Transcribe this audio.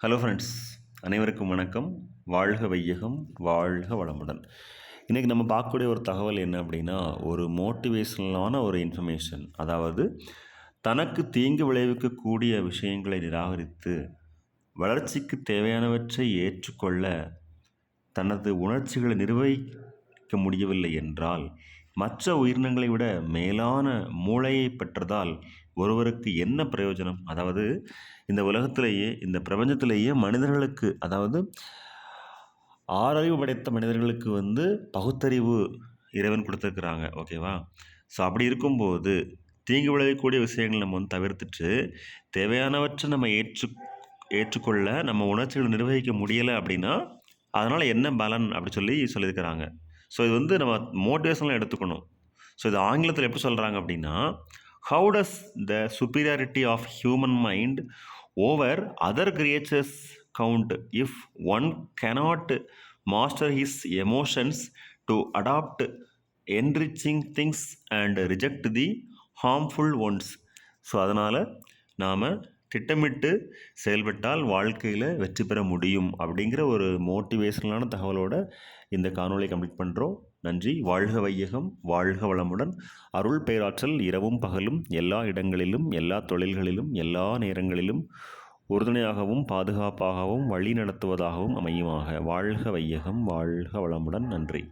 Hello friends அனைவருக்கும் வணக்கம். வாழ்க வையகம் வாழ்க வளமுடன். இன்றைக்கி நம்ம பார்க்கக்கூடிய ஒரு தகவல் என்ன அப்படின்னா ஒரு மோட்டிவேஷனலான ஒரு இன்ஃபர்மேஷன் அதாவது தனக்கு தீங்கு விளைவிக்கக்கூடிய விஷயங்களை நிராகரித்து வளர்ச்சிக்கு தேவையானவற்றை ஏற்றுக்கொள்ள தனது உணர்ச்சிகளை நிர்வகிக்க முடியவில்லை என்றால் மற்ற உயிரினங்களை விட மேலான மூளையை பெற்றதால் ஒருவருக்கு என்ன பிரயோஜனம்? அதாவது இந்த உலகத்திலேயே இந்த பிரபஞ்சத்திலேயே மனிதர்களுக்கு அதாவது ஆறறிவு படைத்த மனிதர்களுக்கு வந்து பகுத்தறிவு இறைவன் கொடுத்துருக்குறாங்க. ஓகேவா ஸோ அப்படி இருக்கும்போது தீங்கு விளைவிக்கக்கூடிய விஷயங்கள் நம்ம வந்து தவிர்த்துட்டு தேவையானவற்றை நம்ம ஏற்று ஏற்றுக்கொள்ள நம்ம உணர்ச்சிகளை நிர்வகிக்க முடியலை அப்படின்னா அதனால் என்ன பலன் அப்படி சொல்லி சொல்லியிருக்கிறாங்க. ஸோ இது வந்து நம்ம மோட்டிவேஷனில் எடுத்துக்கணும். ஸோ இது ஆங்கிலத்தில் எப்படி சொல்கிறாங்க அப்படின்னா how does the superiority of human mind over other creatures count if one cannot master his emotions to adopt enriching things and reject the harmful ones so அதனால் நாம் திட்டமிட்டு செயல்பட்டால் வாழ்க்கையில் வெற்றி பெற முடியும் அப்படிங்கிற ஒரு மோட்டிவேஷனலான தகவலோட இந்த காணொலியை கம்ப்ளீட் பண்ணுறோம் நன்றி. வாழ்க வையகம் வாழ்க வளமுடன். அருள் பேராற்றல் இரவும் பகலும் எல்லா இடங்களிலும் எல்லா தொழில்களிலும் எல்லா நேரங்களிலும். உறுதுணையாகவும் பாதுகாப்பாகவும் வழி நடத்துவதாகவும் அமையுமாக. வாழ்க வையகம் வாழ்க வளமுடன். நன்றி.